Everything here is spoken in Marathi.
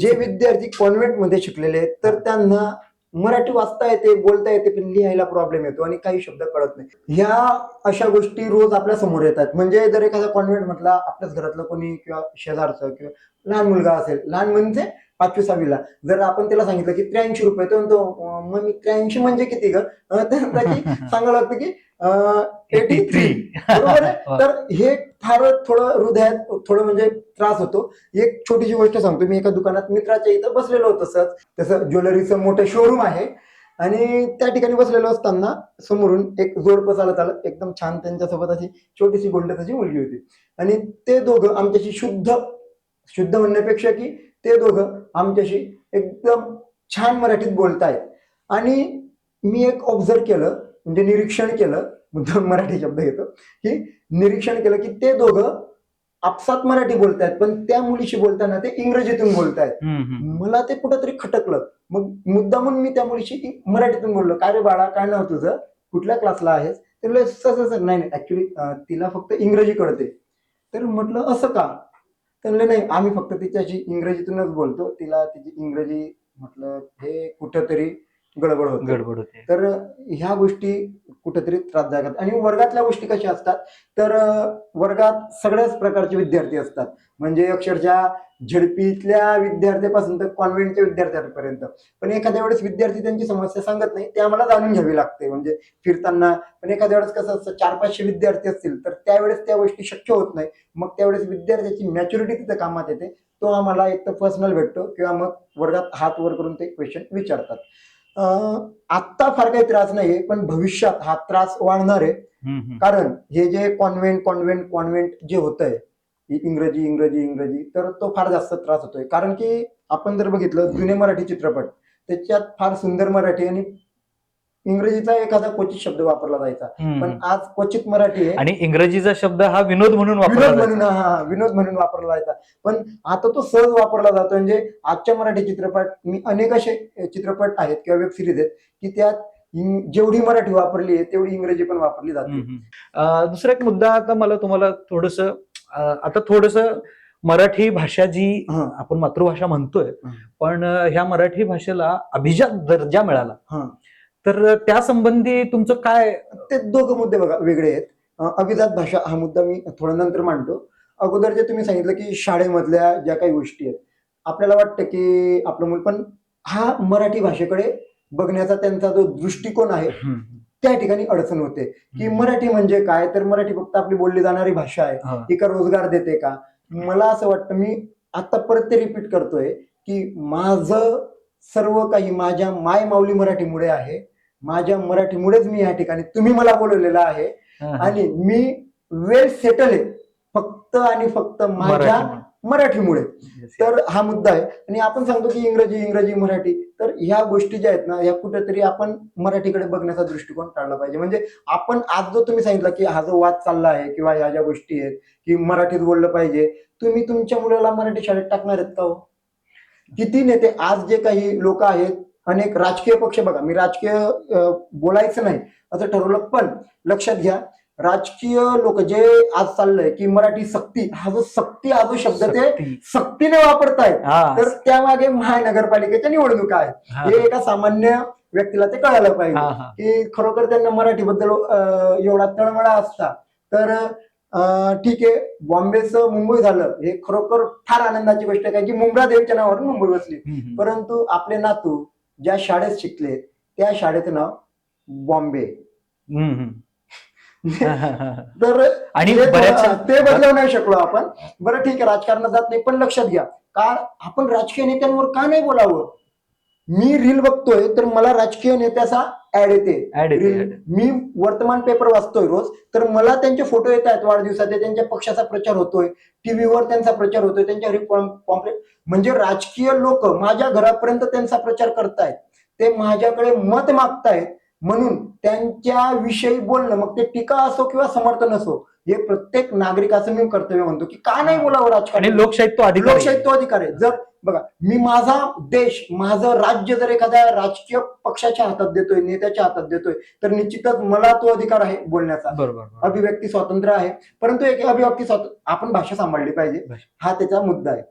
जे विद्यार्थी कॉन्व्हेंटमध्ये शिकलेले आहेत तर त्यांना मराठी वाचता येते बोलता येते पण लिहायला प्रॉब्लेम येतो आणि काही शब्द कळत नाही. ह्या अशा गोष्टी रोज आपल्यासमोर येतात. म्हणजे जर एखादा कॉन्व्हेंट म्हटला आपल्याच घरातलं कोणी किंवा शेजारचं किंवा लहान मुलगा असेल लहान म्हणजे पाचवी सहावीला. जर आपण त्याला सांगितलं की त्र्याऐंशी रुपये तर म्हणतो "अं, मग मी त्र्याऐंशी म्हणजे किती ग? सांगावं लागतं की एटी थ्री बरोबर आहे? तर हे फार थोडं हृदयात थोडं म्हणजे त्रास होतो. एक छोटीशी गोष्ट सांगतो. मी एका दुकानात मित्राच्या इथं बसलेलो होतो सहज. तसं ज्वेलरीचं मोठं शोरूम आहे. आणि त्या ठिकाणी बसलेलो असताना समोरून एक जोडपं चालत आलं. एकदम छान त्यांच्यासोबत अशी छोटीशी गोंडसाची मुलगी होती. आणि ते दोघं आमच्याशी शुद्ध शुद्ध म्हणण्यापेक्षा की ते दोघं आमच्याशी एकदम छान मराठीत बोलतायत. आणि मी एक ऑब्झर्व केलं म्हणजे निरीक्षण केलं मुद्दाम मराठी शब्द घेतो की निरीक्षण केलं की ते दोघं आपसात मराठी बोलतायत पण त्या मुलीशी बोलताना ते इंग्रजीतून बोलतायत. मला ते कुठंतरी खटकलं. मग मुद्दामून मी त्या मुलीशी मराठीतून बोललो. काय रे बाळा काय नाव तुझं? कुठल्या क्लासला आहेस? ते म्हणले, "सर सर नाही नाही ऍक्च्युली तिला फक्त इंग्रजी कळते. तर म्हटलं असं का? तर म्हणले नाही आम्ही फक्त तिच्याशी इंग्रजीतूनच बोलतो. तिला तिची इंग्रजी म्हटलं हे कुठंतरी गडबड होत. गडबड होते. तर ह्या गोष्टी कुठेतरी त्रासदायक आणि वर्गातल्या गोष्टी कशा असतात? तर वर्गात सगळ्याच प्रकारचे विद्यार्थी असतात. म्हणजे अक्षरशः झडपीतल्या विद्यार्थ्यापासून तर कॉन्व्हेंटच्या विद्यार्थ्यांपर्यंत. पण एखाद्या वेळेस विद्यार्थी त्यांची समस्या सांगत नाही ते आम्हाला जाणून घ्यावी लागते. म्हणजे फिरताना पण एखाद्या वेळेस कसं असतं चार पाचशे विद्यार्थी असतील तर त्यावेळेस त्या गोष्टी शक्य होत नाही. मग त्यावेळेस विद्यार्थ्याची मॅच्युरिटी तिथे कामात येते. तो आम्हाला एक तर पर्सनल भेटतो किंवा मग वर्गात हात वर करून ते क्वेश्चन विचारतात. आत्ता फार काही त्रास नाहीये पण भविष्यात हा त्रास वाढणार आहे. कारण हे जे कॉन्व्हेंट कॉन्व्हेंट कॉन्व्हेंट जे होत आहे इंग्रजी इंग्रजी इंग्रजी तर तो फार जास्त त्रास होतोय कारण की आपण जर बघितलं जुने मराठी चित्रपट त्याच्यात फार सुंदर मराठी आणि इंग्रजीचा एखादा क्वचित शब्द वापरला जायचा पण. आज क्वचित मराठी आहे आणि इंग्रजीचा शब्द हा विनोद म्हणून वापरला. म्हणून हा विनोद म्हणून वापरला जायचा पण आता तो सहज वापरला जातो म्हणजे आजच्या मराठी चित्रपट मी अनेक असे चित्रपट आहेत किंवा वेब सिरीज आहेत की त्यात जेवढी मराठी वापरली आहे तेवढी इंग्रजी पण वापरली जाते दुसरा एक मुद्दा आता मला तुम्हाला थोडस आता थोडस मराठी भाषा जी. आपण मातृभाषा म्हणतोय. पण ह्या मराठी भाषेला अभिजात दर्जा मिळाला. तर त्या संबंधी तुमचं काय? ते दोघं मुद्दे बघा वेगळे आहेत. अभिजात भाषा हा मुद्दा मी थोडा नंतर मांडतो. अगोदर जे तुम्ही सांगितलं की शाळेमधल्या ज्या काही गोष्टी आहेत आपल्याला वाटतं की आपलं मूल पण हा मराठी भाषेकडे बघण्याचा त्यांचा जो दृष्टिकोन आहे त्या ठिकाणी अडचण होते. की मराठी म्हणजे काय? तर मराठी फक्त आपली बोलली जाणारी भाषा आहे. हा. ती का रोजगार देते का? मला असं वाटतं मी आता परत ते रिपीट करतोय की माझं सर्व काही माझ्या माय माऊली मराठीमुळे आहे. माझ्या मराठीमुळेच मी या ठिकाणी तुम्ही मला बोलवलेलं आहे. आणि मी वेल सेटल आहे. फक्त आणि फक्त माझ्या मराठी. मराठीमुळे. तर हा मुद्दा आहे. आणि आपण सांगतो की इंग्रजी इंग्रजी मराठी. तर ह्या गोष्टी ज्या आहेत ना ह्या कुठेतरी आपण मराठीकडे बघण्याचा दृष्टिकोन टाळला पाहिजे. म्हणजे आपण आज जो तुम्ही सांगितलं की हा जो वाद चालला आहे किंवा ह्या ज्या गोष्टी आहेत की मराठीत बोललं पाहिजे तुम्ही तुमच्या मुलाला मराठी शाळेत टाकणार आहेत का हो? किती नेते आज जे काही लोक आहेत अनेक राजकीय पक्ष बघा मी राजकीय बोलायचं नाही असं ठरवलं पण लक्षात घ्या राजकीय लोक जे आज चाललंय की मराठी सक्ती हा जो सक्ती हा जो शब्द ते सक्ती. सक्तीने वापरतायत. तर त्यामागे महानगरपालिकेच्या निवडणुका आहेत हा. एका सामान्य व्यक्तीला ते कळायला पाहिजे. की खरोखर त्यांना मराठीबद्दल एवढा तळमळा असता तर ठीक आहे बॉम्बेचं मुंबई झालं हे खरोखर फार आनंदाची गोष्ट आहे की मुंब्रा देवीच्या नावावरून मुंबई बसली. परंतु आपले नातू ज्या शाळेत शिकले त्या शाळेचं नाव बॉम्बे. तर आणि ते बदलवू नाही शकलो आपण. बरं ठीक आहे राजकारणात जात नाही पण लक्षात घ्या. का आपण राजकीय नेत्यांवर का नाही बोलावं? मी रील बघतोय तर मला राजकीय नेत्याचा ऍड येते. मी वर्तमान पेपर वाचतोय रोज तर मला त्यांचे फोटो येत आहेत वाढदिवसाचे त्यांच्या पक्षाचा प्रचार होतोय टीव्हीवर त्यांचा प्रचार होतोय त्यांच्यावर पॉम्पलेट म्हणजे राजकीय लोक माझ्या घरापर्यंत त्यांचा प्रचार करतायत. ते माझ्याकडे मत मागतायत म्हणून त्यांच्या विषयी बोलणं मग ते टीका असो किंवा समर्थन असो हे प्रत्येक नागरिकाचं मी कर्तव्य म्हणतो की का नाही बोलावं राजकारण लोकशाहीत तो अधिकार आहे. लोकशाही तो अधिकार आहे जर बघा मी माझा देश माझं राज्य जर एखाद्या राजकीय पक्षाच्या हातात देतोय नेत्याच्या हातात देतोय तर निश्चितच मला तो अधिकार आहे बोलण्याचा बरोबर. अभिव्यक्ती स्वातंत्र्य आहे परंतु एक अभिव्यक्ती स्वातंत्र्य आपण भाषा सांभाळली पाहिजे. हा त्याचा मुद्दा आहे